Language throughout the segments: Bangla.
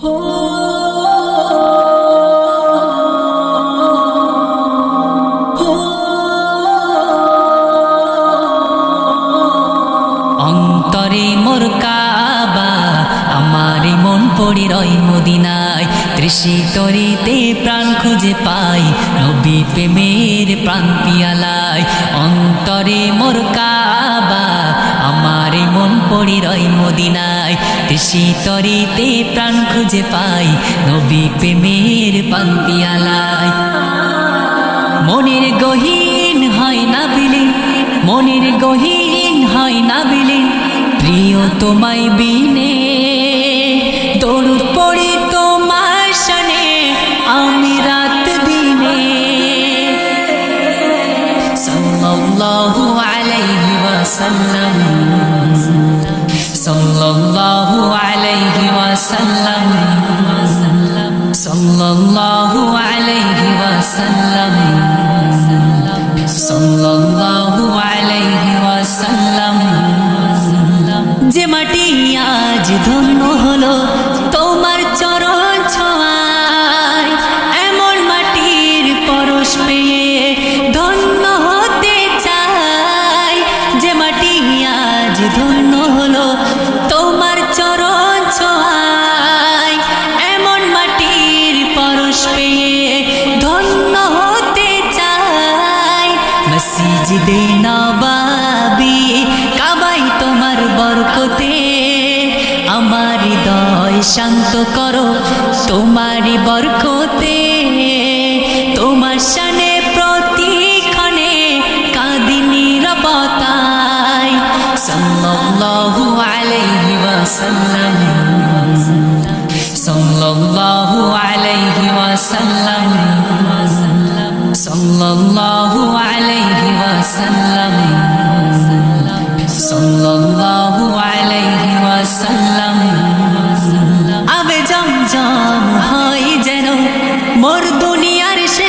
অন্তরে মোর কাবা, আমার মন পড়ি রয় মদিনায়। তৃষিতরিতে প্রাণ খুঁজে পাই, নবী প্রেমের প্রাণ পিয়ালায়। অন্তরে মোর কাবা পড়ি রয় মদিনায় তৃষিতরিতে প্রাণ খুঁজে পাই নবী প্রেমের পান্তিয়ালায়। মনের গহীন হয় না বিলীন, মনের গহীন হয় না বিলীন প্রিয় তোমায় বিনে দৌড় পড়ি মসজিদে নবাবি কাবাই তোমার বরকতে। আমার হৃদয় শান্ত করো তোমারই বরকতে। তোমার শানে প্রতিক্ষণে কাঁদিনি রবতায় সাল্লাল্লাহু আলাইহি ওয়াসাল্লাম।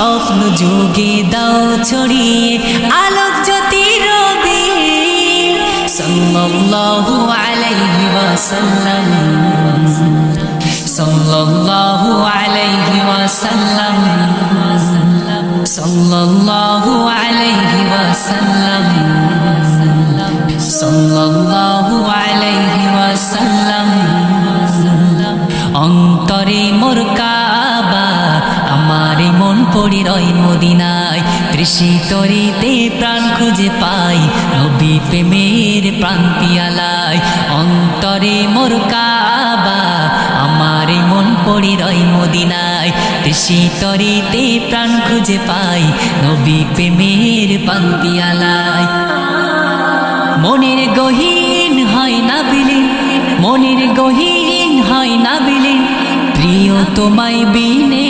স্বপ্ন যুগে দাও ছড়িয়ে, আলোক জ্যোতি রবি। সাল্লাল্লাহু আলাইহি ওয়াসাল্লাম। সাল্লাল্লাহু আলাইহি ওয়াসাল্লাম। সাল্লাল্লাহু আলাইহি ওয়াসাল্লাম। সাল্লাল্লাহু আলাইহি ওয়াসাল্লাম। অন্তরে মোর কাবা আমার মন পড়ি রয় মদিনায়। তৃষিতরিতে প্রাণ খুঁজে পাই নবী প্রেমের প্রাণ পিয়ালায় অন্তরে মোর কাবা, আমার মন পড়ি রয় মদিনায়। তৃষিতরিতে প্রাণ খুঁজে পাই নবী প্রেমের প্রাণ পিয়ালায় মনের গহীন হয় না বিলীন, মনের গহীন হয় না বিলীন। প্রিয় তোমায় বিনে